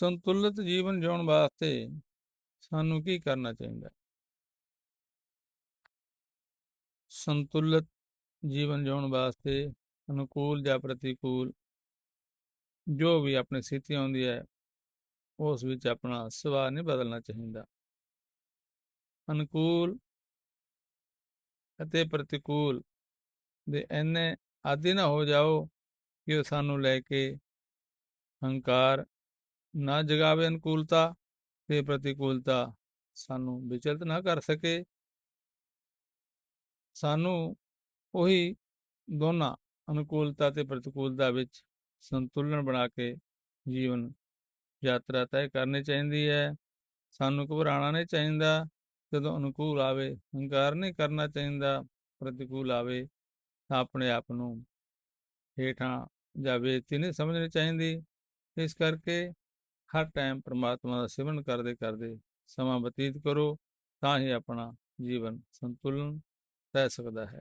ਸੰਤੁਲਿਤ ਜੀਵਨ ਜਿਉਣ ਵਾਸਤੇ ਸਾਨੂੰ ਕੀ ਕਰਨਾ ਚਾਹੀਦਾ ਸੰਤੁਲਿਤ ਜੀਵਨ ਜਿਉਣ ਵਾਸਤੇ ਅਨੁਕੂਲ ਜਾਂ ਪ੍ਰਤੀਕੂਲ ਜੋ ਵੀ ਆਪਣੀ ਸਥਿਤੀ ਆਉਂਦੀ ਹੈ, ਉਸ ਵਿੱਚ ਆਪਣਾ ਸੁਭਾਅ ਨਹੀਂ ਬਦਲਣਾ ਚਾਹੀਦਾ। ਅਨੁਕੂਲ ਅਤੇ ਪ੍ਰਤੀਕੂਲ ਦੇ ਐਨੇ ਆਦੀ ਨਾ ਹੋ ਜਾਓ ਕਿ ਉਹ ਸਾਨੂੰ ਲੈ ਕੇ ਹੰਕਾਰ ਨਾ ਜਗਾਵੇ ਅਨੁਕੂਲਤਾ ਤੇ ਪ੍ਰਤੀਕੂਲਤਾ ਸਾਨੂੰ ਵਿਚਲਿਤ ਨਾ ਕਰ ਸਕੇ। ਸਾਨੂੰ ਉਹੀ ਦੋਨਾਂ ਅਨੁਕੂਲਤਾ ਤੇ ਪ੍ਰਤੀਕੂਲਤਾ ਵਿੱਚ ਸੰਤੁਲਨ ਬਣਾ ਕੇ ਜੀਵਨ ਯਾਤਰਾ ਤੈਅ ਕਰਨੀ ਚਾਹੀਦੀ ਹੈ। ਸਾਨੂੰ ਘਬਰਾਉਣਾ ਨਹੀਂ ਚਾਹੀਦਾ। ਜਦੋਂ ਅਨੁਕੂਲ ਆਵੇ, ਹੰਕਾਰ ਨਹੀਂ ਕਰਨਾ ਚਾਹੀਦਾ। ਪ੍ਰਤੀਕੂਲ ਆਵੇ ਤਾਂ ਆਪਣੇ ਆਪ ਨੂੰ ਹੇਠਾਂ ਜਾਂ ਬੇਇੱਜ਼ਤੀ ਨਹੀਂ ਸਮਝਣੀ ਚਾਹੀਦੀ। ਇਸ ਕਰਕੇ ਹਰ ਟਾਈਮ ਪ੍ਰਮਾਤਮਾ ਦਾ ਸਿਮਰਨ ਕਰਦੇ ਕਰਦੇ ਸਮਾਂ ਬਤੀਤ ਕਰੋ ਤਾਂ ਹੀ ਆਪਣਾ ਜੀਵਨ ਸੰਤੁਲਨ ਰਹਿ ਸਕਦਾ ਹੈ।